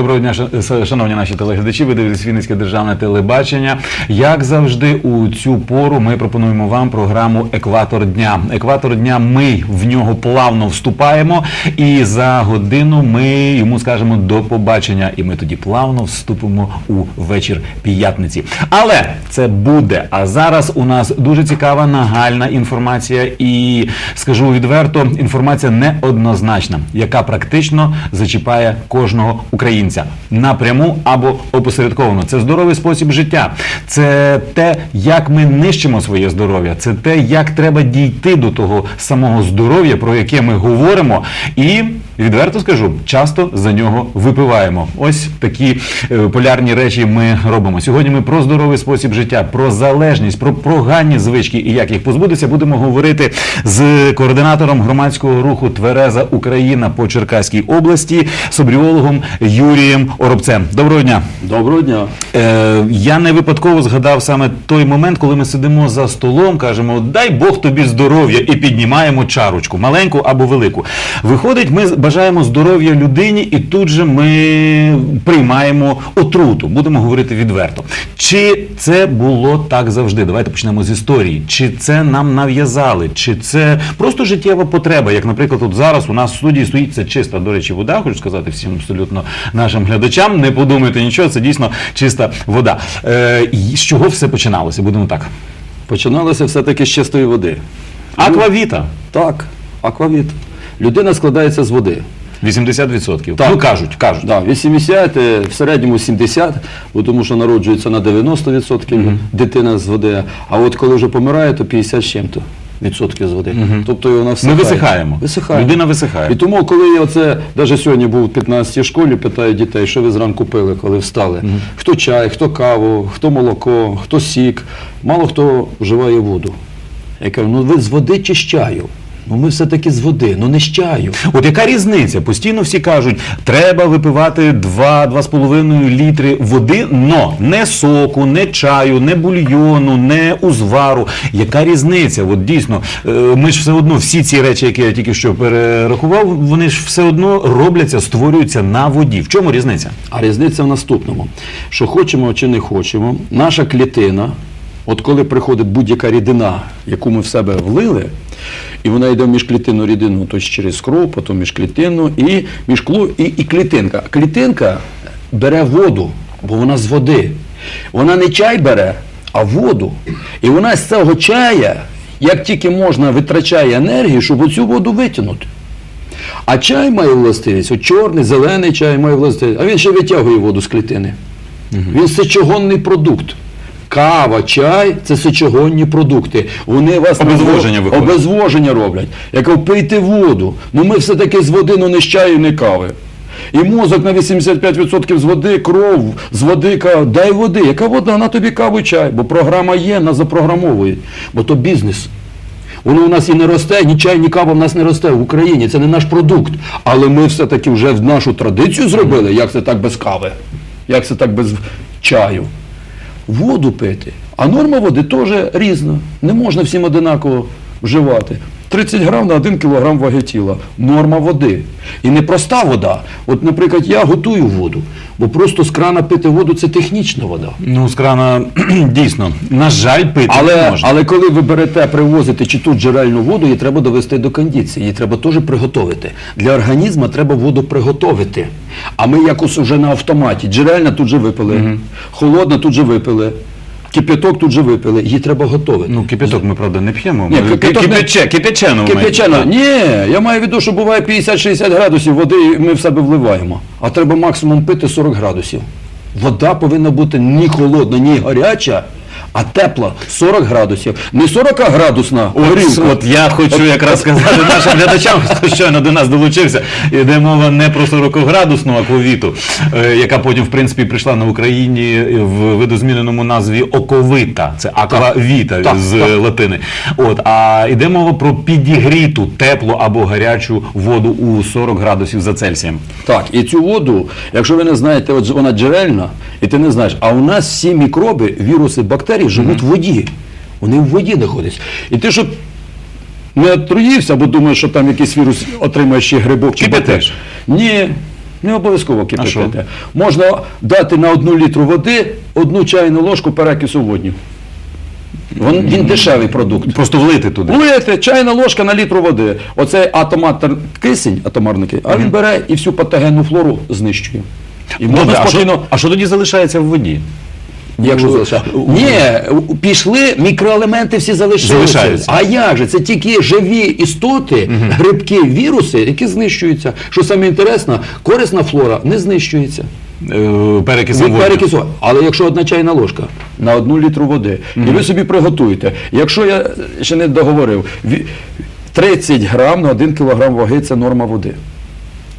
Доброго дня, шановні наші телеглядачі. Ви дивитесь Вінницьке державне телебачення. Як завжди, у цю пору ми пропонуємо вам програму Екватор дня. Екватор дня. Ми в нього плавно вступаємо, і за годину ми йому скажемо до побачення. І ми тоді плавно вступимо у вечір п'ятниці. Але це буде. А зараз у нас дуже цікава нагальна інформація, і скажу відверто, інформація неоднозначна, яка практично зачіпає кожного українця напряму або опосередковано. Це здоровий спосіб життя, це те, як ми нищимо своє здоров'я, це те, як треба дійти до того самого здоров'я, про яке ми говоримо, і відверто скажу, часто за нього випиваємо. Ось такі е, полярні речі ми робимо. Сьогодні ми про здоровий спосіб життя, про залежність, про проганні звички і як їх позбутися, будемо говорити з координатором громадського руху Твереза Україна по Черкаській області, собріологом Юрієм Оробцем. Доброго дня. Доброго дня. Е, я не випадково згадав саме той момент, коли ми сидимо за столом, кажемо дай Бог тобі здоров'я і піднімаємо чарочку, маленьку або велику. Виходить, ми бажаємо здоров'я людині, і тут же ми приймаємо отруту. Будемо говорити відверто. Чи це було так завжди? Давайте почнемо з історії. Чи це нам нав'язали, чи це просто життєва потреба? Як, наприклад, от зараз у нас в студії стоїть це чиста, до речі, вода. Хочу сказати всім абсолютно нашим глядачам. Не подумайте нічого, це дійсно чиста вода. Е, і з чого все починалося? Будемо так. Починалося все-таки з чистої води. Аквавіта. Так, аквавіт. Людина складається з води. 80%. Так. Ну кажуть, кажуть. Да, 80, е, в середньому 70, бо тому що народжується на 90% дитина з води, а от коли вже помирає, то 50 з чим-то. Відсотків з води. Тобто вона Ми всихає. висихаємо. Висихає. Людина висихає. І тому, коли я оце, навіть сьогодні був в 15 школі, питаю дітей, що ви зранку пили, коли встали. Хто чай, хто каву, хто молоко, хто сік. Мало хто вживає воду. Я кажу, ну ви з води чи з чаю? Ну ми все-таки з води, ну не з чаю. От яка різниця? Постійно всі кажуть, треба випивати 2-2,5 літри води, но не соку, не чаю, не бульйону, не узвару. Яка різниця? От дійсно, е, ми ж все одно всі ці речі, які я тільки що перерахував, вони ж все одно робляться, створюються на воді. В чому різниця? А різниця в наступному: що хочемо чи не хочемо, наша клітина, от коли приходить будь-яка рідина, яку ми в себе влили, і вона йде в міжклітинну рідину, то через кров, потім міжклітинну і міжклу, і, і клітинка. Клітинка бере воду, бо вона з води. Вона не чай бере, а воду. І вона з цього чая, як тільки можна, витрачає енергію, щоб оцю воду витягнути. А чай має властивість, от чорний, зелений чай має властивість, а він ще витягує воду з клітини. Він сечогонний продукт. Кава, чай це сечогонні продукти. Вони вас на Обезвоження зво- обезвоження роблять. Я кажу, пийте воду. Ну ми все-таки з води, ну не з чаю, не кави. І мозок на 85% з води, кров з води, каже, дай води. Яка вода? На тобі каву чай. Бо програма є, нас запрограмовують. Бо то бізнес. Воно у нас і не росте, ні чай, ні кава в нас не росте в Україні. Це не наш продукт. Але ми все-таки вже в нашу традицію зробили, як це так без кави, як це так без чаю. Воду пити. А норма води теж різна. Не можна всім одинаково вживати. 30 грам на 1 кілограм ваги тіла. Норма води. І не проста вода. От, наприклад, я готую воду, бо просто з крана пити воду це технічна вода. Ну, з крана дійсно, на жаль, пити не Але, можна. але коли ви берете, привозите чи тут джерельну воду, її треба довести до кондиції, її треба теж приготувати. Для організму треба воду приготовити. А ми якось вже на автоматі. Джерельна тут же випили, холодна тут же випили, кипяток тут же випили. Її треба готувати. Ну, кипяток ми, правда, не п'ємо. Ні, Ми- кипяток не- Кипяче, кипячену. ми- Кипячена. Ні, я маю в виду, що буває 50-60 градусів води і ми в себе вливаємо. А треба максимум пити 40 градусів. Вода повинна бути ні холодна, ні гаряча, а тепла 40 градусів. Не 40 градусна горілка. От я хочу якраз сказати нашим глядачам, хто щойно до нас долучився. Йде мова не про 40-градусну аквавіту, е, яка потім, в принципі, прийшла на Україні в видозміненому назві оковита. Це аквавіта Так, з так. латини. От, а йде мова про підігріту теплу або гарячу воду у 40 градусів за Цельсієм. Так, і цю воду, якщо ви не знаєте, от вона джерельна, і ти не знаєш, а у нас всі мікроби, віруси, бактерії живуть в воді. Вони в воді знаходяться. І ти, щоб не отруївся, бо думаєш, що там якийсь вірус отримаєш ще грибок чи бактерію. Ні. Не обов'язково кипятити. Можна дати на одну літру води одну чайну ложку перекису водню. Він, він дешевий продукт. Просто влити туди. Влити чайна ложка на літру води. Оцей атоматор кисень, атомарники, а він бере і всю патогенну флору знищує. І можна Добре, а, що, а що тоді залишається в воді? Якщо Ну, Ні, пішли, мікроелементи всі залишаються. А як же? Це тільки живі істоти, грибки, віруси, які знищуються. Що саме інтересно, корисна флора не знищується. Е, Перекисом перекису. Але якщо одна чайна ложка на одну літру води, і ви собі приготуєте. Якщо я ще не договорив, 30 грам на 1 кілограм ваги це норма води.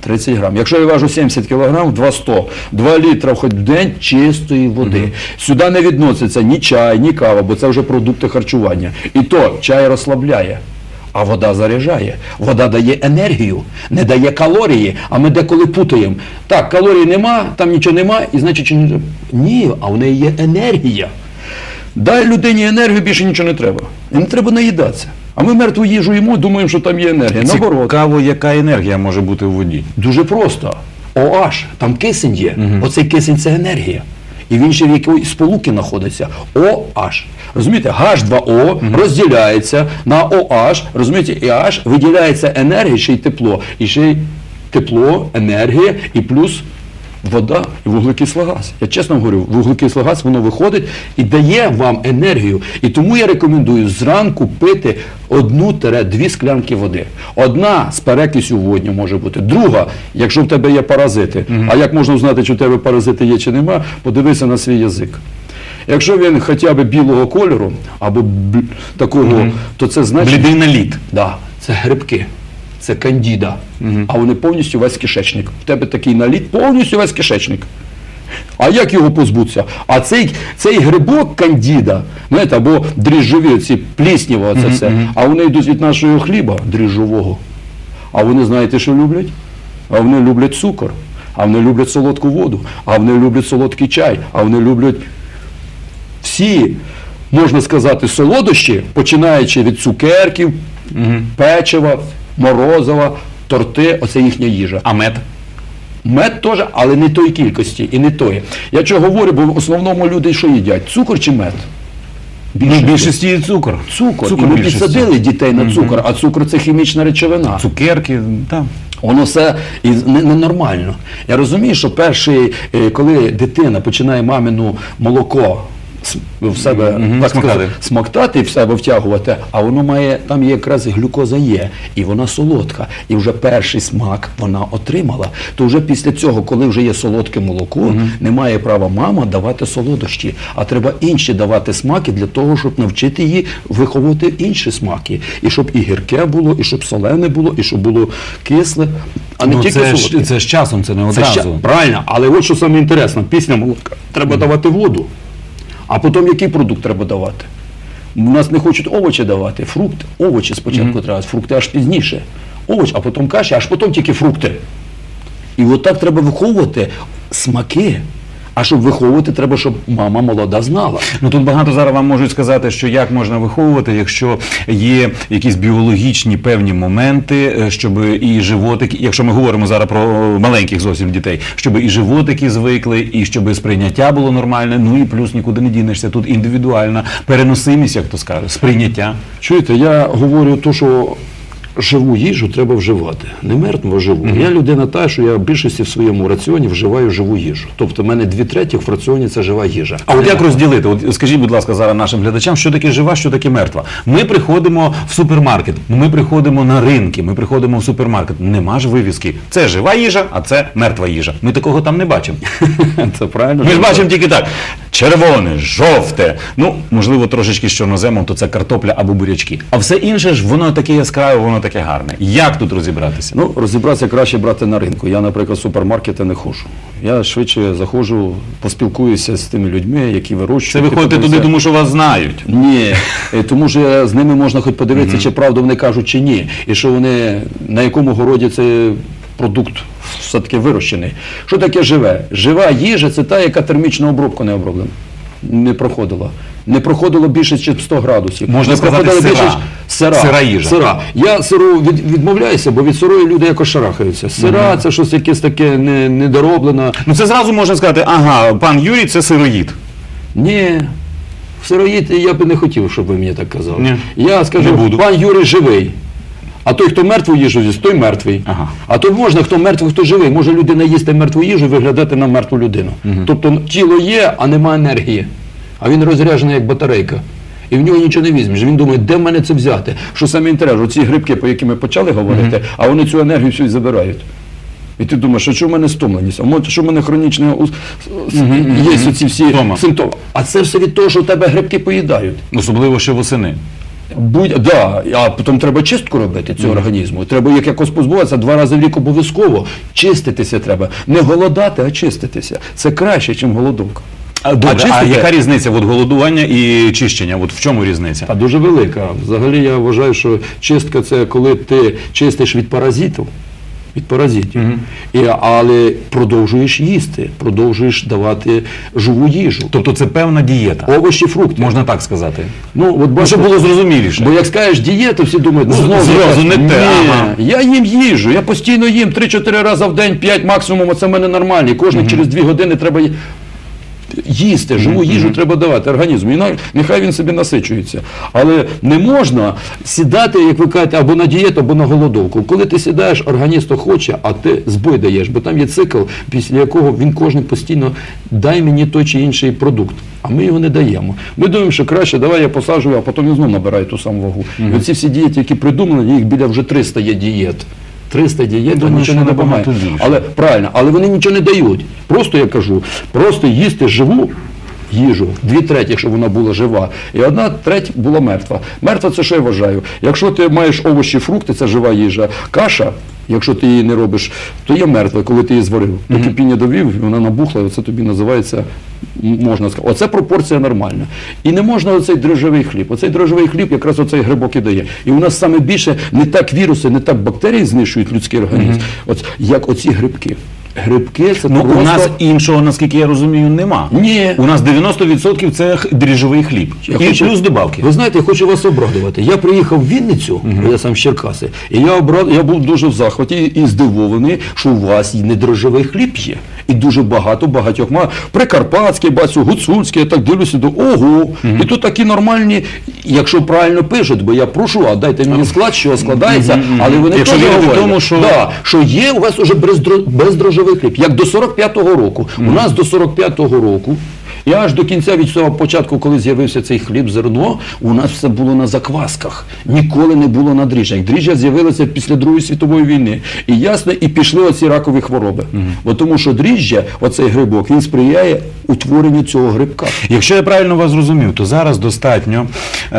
30 грам. Якщо я важу 70 кілограм, 200, 2 літра хоч в день чистої води. Сюди не відноситься ні чай, ні кава, бо це вже продукти харчування. І то чай розслабляє. А вода заряджає. Вода дає енергію, не дає калорії. А ми деколи путаємо. Так, калорій нема, там нічого нема, і значить ні, а в неї є енергія. Дай людині енергію, більше нічого не треба. І не треба наїдатися. А ми мертву їжу їмо, думаємо, що там є енергія. Наоборот. Цікаво, яка енергія може бути у воді. Дуже просто. OH, там кисень є. Оцей кисень це енергія. І він ще в якоїсь сполуки знаходиться. OH. Розумієте, H2O розділяється на OH, розумієте, і H виділяється енергія, ще й тепло. І ще й тепло, енергія і плюс вода і вуглекислий газ. Я чесно говорю, вуглекислий газ воно виходить і дає вам енергію. І тому я рекомендую зранку пити одну-дві склянки води. Одна з перекисю водню може бути. Друга, якщо в тебе є паразити. А як можна знати, чи в тебе паразити є чи нема, подивися на свій язик. Якщо він хоча б білого кольору або такого, то це значить. Блідий наліт. Да, це грибки, це кандіда. А вони повністю весь кишечник. В тебе такий наліт, повністю весь кишечник. А як його позбутися? А цей, цей грибок кандіда, знаєте, або дріжджові, ці плісніво, оце все, а вони йдуть від нашого хліба дріжджового. А вони знаєте, що люблять? А вони люблять цукор, а вони люблять солодку воду, а вони люблять солодкий чай, а вони люблять всі, можна сказати, солодощі, починаючи від цукерків, печива, морозива, торти, оце їхня їжа. А мед? Мед теж, але не тої кількості і не тої. Я чого говорю, бо в основному люди що їдять? Цукор чи мед? Ну, більшості є цукор. Цукор. Цукор і ми більшості. підсадили дітей на цукор, а цукор це хімічна речовина. Цукерки, так. Воно все і ненормально. Я розумію, що перший, е, коли дитина починає мамину молоко в себе Мгм, так смоктати. сказати, смоктати в себе втягувати, а воно має, там є якраз глюкоза є, і вона солодка. І вже перший смак вона отримала. То вже після цього, коли вже є солодке молоко, не має права мама давати солодощі, а треба інші давати смаки для того, щоб навчити її виховувати інші смаки. І щоб і гірке було, і щоб солене було, і щоб було кисле, а не ну, тільки це, солодке. ж, це з часом, це не Це одразу. ще, правильно, але от що саме інтересно, після молока треба давати воду. А потім який продукт треба давати? У нас не хочуть овочі давати, фрукти. Овочі спочатку треба, фрукти аж пізніше. Овоч, а потім каші, аж потім тільки фрукти. І от так треба виховувати смаки. А щоб виховувати, треба, щоб мама молода знала. Ну тут багато зараз вам можуть сказати, що як можна виховувати, якщо є якісь біологічні певні моменти, е, щоб і животики, якщо ми говоримо зараз про маленьких зовсім дітей, щоб і животики звикли, і щоб сприйняття було нормальне. Ну і плюс нікуди не дінешся. Тут індивідуальна переносимість, як то скаже, сприйняття. Чуєте, я говорю то, що живу їжу треба вживати. Не мертву, а живу. Я людина та, що я в більшості в своєму раціоні вживаю живу їжу. Тобто в мене дві третіх в раціоні це жива їжа. А от як мертва. розділити? От скажіть, будь ласка, зараз нашим глядачам, що таке жива, що таке мертва. Ми приходимо в супермаркет, ми приходимо на ринки, ми приходимо в супермаркет. Нема ж вивіски. Це жива їжа, а це мертва їжа. Ми такого там не бачимо. Це правильно. Ми ж бачимо тільки так: червоне, жовте. Ну, можливо, трошечки з чорноземом, то це картопля або бурячки. А все інше ж воно таке яскраве, воно таке гарне. Як тут розібратися? Ну, розібратися краще брати на ринку. Я, наприклад, в супермаркети не ходжу. Я швидше заходжу, поспілкуюся з тими людьми, які вирощують. Це ви ходите туди, тому що вас знають. Ні, е, тому що з ними можна хоч подивитися, чи правду вони кажуть, чи ні. І що вони на якому городі цей продукт все-таки вирощений. Що таке живе? Жива їжа це та, яка термічну обробку не оброблена. Не проходила. Не проходило більше, ніж 100 градусів. Можна не сказати, проходило сира. більше, сира. Сира їжа. Сира. Я сиру від, відмовляюся, бо від сирої люди якось шарахаються. Сира це щось якесь таке не, недороблене. Ну це зразу можна сказати, ага, пан Юрій це сироїд. Ні. Сироїд я б не хотів, щоб ви мені так казали. Ні. Я скажу, Не буду. пан Юрій живий. А той, хто мертву їжу з'їсть, той мертвий. Ага. А то можна, хто мертвий, хто живий. Може людина їсти мертву їжу і виглядати на мертву людину. Тобто тіло є, а нема енергії. А він розряджений як батарейка. І в нього нічого не візьмеш. Він думає, де в мене це взяти? Що саме інтерес, оці грибки, по яким ми почали говорити, а вони цю енергію всю забирають. І ти думаєш, що, що в мене стомленість, а може, що в мене хронічне є оці всі симптоми. А це все від того, що в тебе грибки поїдають. Особливо ще восени. Будь, да, а потім треба чистку робити цього організму. Треба як якось позбуватися два рази в рік обов'язково. Чиститися треба. Не голодати, а чиститися. Це краще, ніж голодовка. А, добре, а, чистите? яка різниця от голодування і чищення? От в чому різниця? А дуже велика. Взагалі я вважаю, що чистка це коли ти чистиш від паразитів. Від паразитів. І, але продовжуєш їсти, продовжуєш давати живу їжу. Тобто це певна дієта. Овочі, фрукти. Можна так сказати. Ну, от щоб було зрозуміліше. Бо як скажеш дієту, всі думають, ну знову зразу не те, ага. Я їм їжу, я постійно їм 3-4 рази в день, 5 максимум, це в мене нормально. І угу. через 2 години треба їсти, живу їжу треба давати організму. І нехай він собі насичується. Але не можна сідати, як ви кажете, або на дієту, або на голодовку. Коли ти сідаєш, організм то хоче, а ти збой даєш, бо там є цикл, після якого він кожен постійно дай мені той чи інший продукт. А ми його не даємо. Ми думаємо, що краще, давай я посаджую, а потім він знову набирає ту саму вагу. І оці всі дієти, які придумані, їх біля вже 300 є дієт. 300 дієт, думаю, нічого не допомагає. Але правильно, але вони нічого не дають. Просто я кажу, просто їсти живу їжу, дві треті, щоб вона була жива, і одна треть була мертва. Мертва це що я вважаю? Якщо ти маєш овочі, фрукти, це жива їжа, каша. Якщо ти її не робиш, то є мертва, коли ти її зварив. До кипіння довів, вона набухла, і оце тобі називається, можна сказати, оце пропорція нормальна. І не можна оцей дрожжевий хліб. Оцей дрожжевий хліб якраз оцей грибок і дає. І у нас саме більше не так віруси, не так бактерії знищують людський організм, от, як оці грибки. Грибки це Ну, просто... у нас іншого, наскільки я розумію, нема. Ні. У нас 90% це дріжджовий хліб. Я і хочу- плюс добавки. Ви знаєте, я хочу вас обрадувати. Я приїхав в Вінницю, я сам з Черкаси, і я обрад... я був дуже в захваті і здивований, що у вас і не дрожжевий хліб є. І дуже багато багатьох ма Прикарпатський, бачу, гуцульський, я так дивлюся до ого. І тут такі нормальні, якщо правильно пишуть, бо я прошу, а дайте мені склад, що складається, але вони Якщо теж вірити говорять, тому, що- да, що є у вас уже бездро- хліб. Як до 45-го року. У нас до 45-го року. І аж до кінця від цього початку, коли з'явився цей хліб зерно, у нас все було на заквасках. Ніколи не було на дріжджах. Дріжджа з'явилися після Другої світової війни. І ясно, і пішли оці ракові хвороби. Бо тому що дріжджа, оцей грибок, він сприяє утворенню цього грибка. Якщо я правильно вас зрозумів, то зараз достатньо е,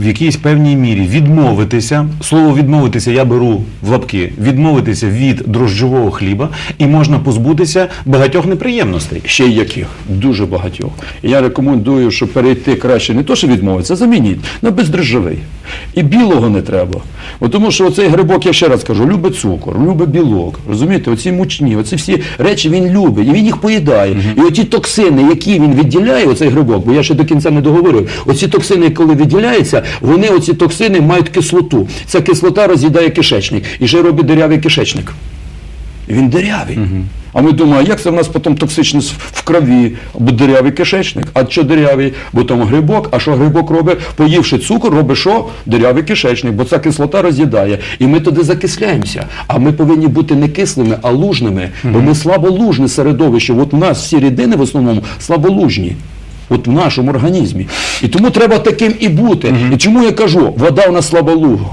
в якійсь певній мірі відмовитися. Слово відмовитися я беру в лапки, відмовитися від дрожжового хліба, і можна позбутися багатьох неприємностей. Ще й яких? Дуже багатьох. І я рекомендую, що перейти краще не то, що відмовитися, а замініть на бездрожжевий. І білого не треба. Бо тому що оцей грибок, я ще раз кажу, любить цукор, любить білок. Розумієте, оці мучні, оці всі речі він любить, і він їх поїдає. І оті токсини, які він відділяє, оцей грибок, бо я ще до кінця не договорив, оці токсини, коли відділяються, вони оці токсини мають кислоту. Ця кислота роз'їдає кишечник і ще робить дирявий кишечник. Він дирявий. А ми думаємо, як це в нас потім токсичність в крові, або дирявий кишечник. А що дирявий? Бо там грибок, а що грибок робить? Поївши цукор, робить що? Дирявий кишечник, бо ця кислота роз'їдає. І ми туди закисляємося. А ми повинні бути не кислими, а лужними. Бо ми слаболужне середовище. От у нас всі рідини в основному слаболужні. От в нашому організмі. І тому треба таким і бути. І чому я кажу, вода у нас слаболуга.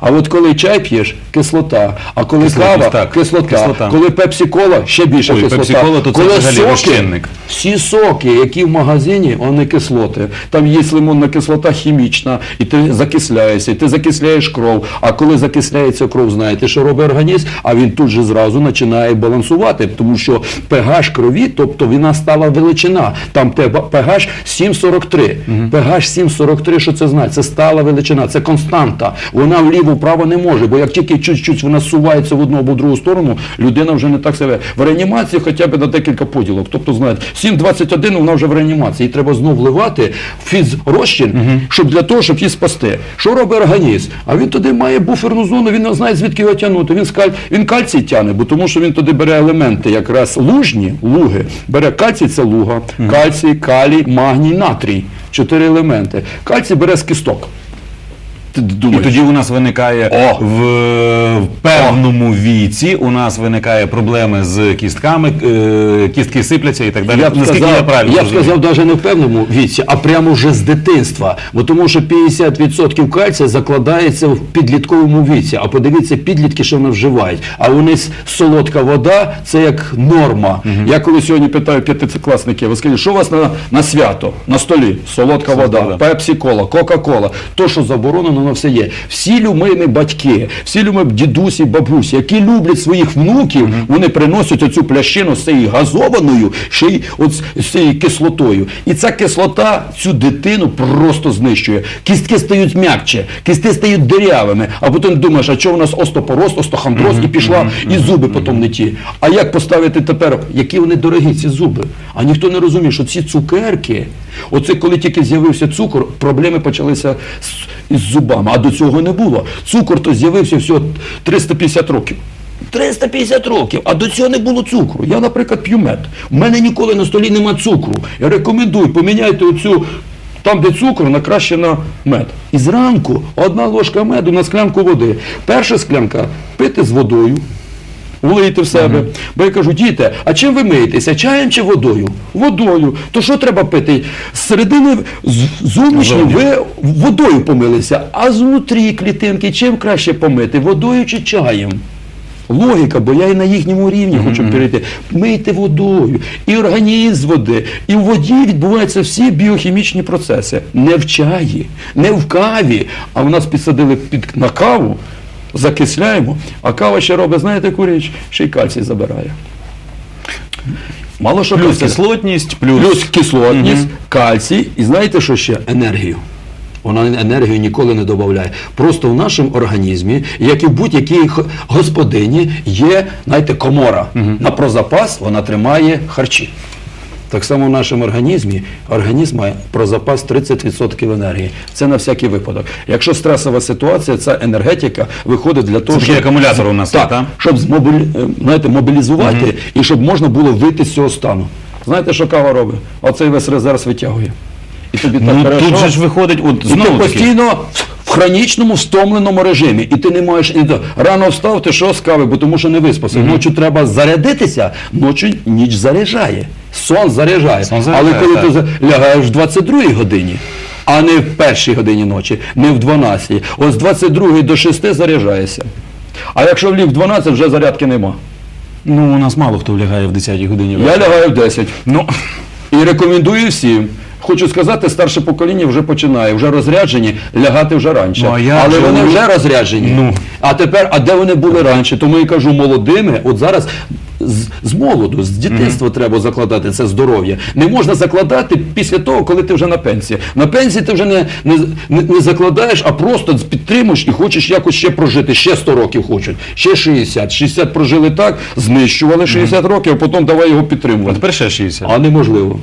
А от коли чай п'єш, кислота. А коли Кислотність, кава, так. кислота. Кислота. Коли пепсі-кола, ще більше Ой, кислота. пепсі-кола, то це коли взагалі соки, розчинник. всі соки, які в магазині, вони кислоти. Там є лимонна кислота хімічна, і ти закисляєшся, і ти закисляєш кров. А коли закисляється кров, знаєте, що робить організм? А він тут же зразу починає балансувати, тому що pH крові, тобто вона стала величина. Там pH 7,43. pH 7,43, що це значить? Це стала величина, це константа. Вона вліво вліво-вправо не може, бо як тільки чуть-чуть вона сувається в одну або в другу сторону, людина вже не так себе. В реанімації хоча б на декілька поділок. Тобто, знаєте, 7.21 вона вже в реанімації. І треба знову вливати фізрозчин, щоб для того, щоб її спасти. Що робить організм? А він туди має буферну зону, він не знає, звідки його тягнути. Він, скаль... він кальцій тягне, бо тому що він туди бере елементи, якраз лужні, луги. Бере кальцій це луга, кальцій, калій, магній, натрій. Чотири елементи. Кальцій бере з кісток. Ти І тоді у нас виникає О! в, в певному віці, у нас виникає проблеми з кістками, е, кістки сипляться і так далі. Я б Наскільки сказав, я правильно я б розумію? сказав, навіть не в певному віці, а прямо вже з дитинства. Бо тому що 50% кальція закладається в підлітковому віці. А подивіться, підлітки, що вони вживають. А вони с- солодка вода це як норма. Я коли сьогодні питаю п'ятикласників, ви скажіть, що у вас на, на свято, на столі? Солодка вода, вода. пепсі-кола, кока-кола. То, що заборонено, воно все є. Всі любимі батьки, всі любимі дідусі, бабусі, які люблять своїх внуків, вони приносять оцю плящину з цією газованою, ще й от з- цією кислотою. І ця кислота цю дитину просто знищує. Кістки стають м'якче, кістки стають дирявими, а потім думаєш, а чого у нас остопороз, остохондроз, і пішла, і зуби потім не ті. А як поставити тепер, які вони дорогі, ці зуби? А ніхто не розуміє, що ці цукерки, оце коли тільки з'явився цукор, проблеми почалися з, із зубами, а до цього не було. Цукор то з'явився всього 350 років. 350 років, а до цього не було цукру. Я, наприклад, п'ю мед. У мене ніколи на столі нема цукру. Я рекомендую, поміняйте оцю, там, де цукор, на краще на мед. І зранку одна ложка меду на склянку води. Перша склянка пити з водою. Влийте в себе. Бо я кажу, діти, а чим ви миєтеся? Чаєм чи водою? Водою. То що треба пити? З середини з- зовнішньої ви водою помилися, а знутрі клітинки чим краще помити? Водою чи чаєм? Логіка, бо я і на їхньому рівні хочу перейти. Мийте водою, і організм з води, і в воді відбуваються всі біохімічні процеси. Не в чаї, не в каві. А в нас підсадили під, на каву, закисляємо, а кава ще робить, знаєте, яку річ? Ще й кальцій забирає. Мало що Плюс кислотність, плюс, Плюс кислотність, кальцій, і знаєте, що ще? Енергію. Вона енергію ніколи не додає. Просто в нашому організмі, як і в будь-якій господині, є, знаєте, комора. На прозапас вона тримає харчі. Так само в нашому організмі організм має про запас 30% енергії. Це на всякий випадок. Якщо стресова ситуація, ця енергетика виходить для того, такий акумулятор у нас є, так, та? щоб змобілі... е, знаєте, мобілізувати і щоб можна було вийти з цього стану. Знаєте, що кава робить? Оцей весь резерв витягує. І тобі так ну хорошо. тут же ж виходить, от І ти знову таки, постійно в хронічному втомленому режимі, і ти не маєш і до- рано встав, ти що з кави, бо тому що не виспався. Ночі треба зарядитися, ночі ніч заряджає. Сон заряджає. Сон заряджає, Але коли так. ти лягаєш в 22 годині, а не в першій годині ночі, не в 12, от з 22 до 6 заряджаєшся. А якщо вліг в 12, вже зарядки нема. ну у нас мало хто влягає в 10 годині. Я лягаю в 10. Ну, І рекомендую всім. Хочу сказати, старше покоління вже починає, вже розряджені, лягати вже раніше. Ну, а Але вони вже розряджені. Ну. А тепер, а де вони були раніше? Тому я кажу молодими, от зараз з, з молоду, з дитинства треба закладати це здоров'я. Не можна закладати після того, коли ти вже на пенсії. На пенсії ти вже не, не, не, не закладаєш, а просто підтримуєш і хочеш якось ще прожити. Ще 100 років хочуть, ще 60. 60 прожили так, знищували 60 років, а потім давай його а підтримувати. тепер ще 60. А неможливо.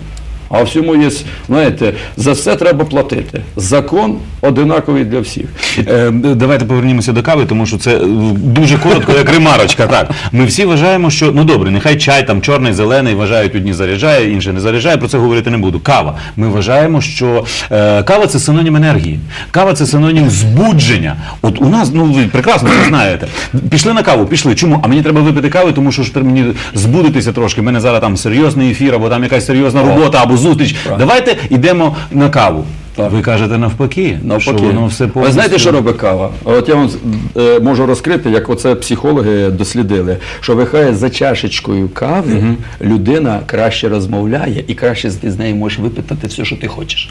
А всьому є, знаєте, за все треба платити. Закон одинаковий для всіх. Е, Давайте повернімося до кави, тому що це е, дуже коротко, як ремарочка. Так, ми всі вважаємо, що ну добре, нехай чай там чорний, зелений, вважають одні заряджає, інші не заряджає. Про це говорити не буду. Кава. Ми вважаємо, що е, кава це синонім енергії. Кава це синонім збудження. От у нас, ну ви прекрасно це знаєте. Пішли на каву, пішли. Чому? А мені треба випити кави, тому що ж треба мені збудитися трошки. У мене зараз там серйозний ефір, або там якась серйозна робота, або зустріч. Давайте йдемо на каву. Ви кажете навпаки, Навпаки. що воно все Ви знаєте, що робить кава? От я вам е, можу розкрити, як оце психологи дослідили, що вихає за чашечкою кави людина краще розмовляє і краще з нею можеш випитати все, що ти хочеш.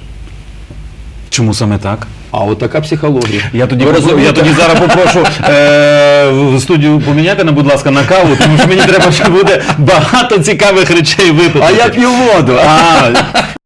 Чому саме так? А от така психологія. Я тоді, Ви попро- я розумієте? тоді зараз попрошу е, в студію поміняти, на, будь ласка, на каву, тому що мені треба ще буде багато цікавих речей випити. А я п'ю воду. А,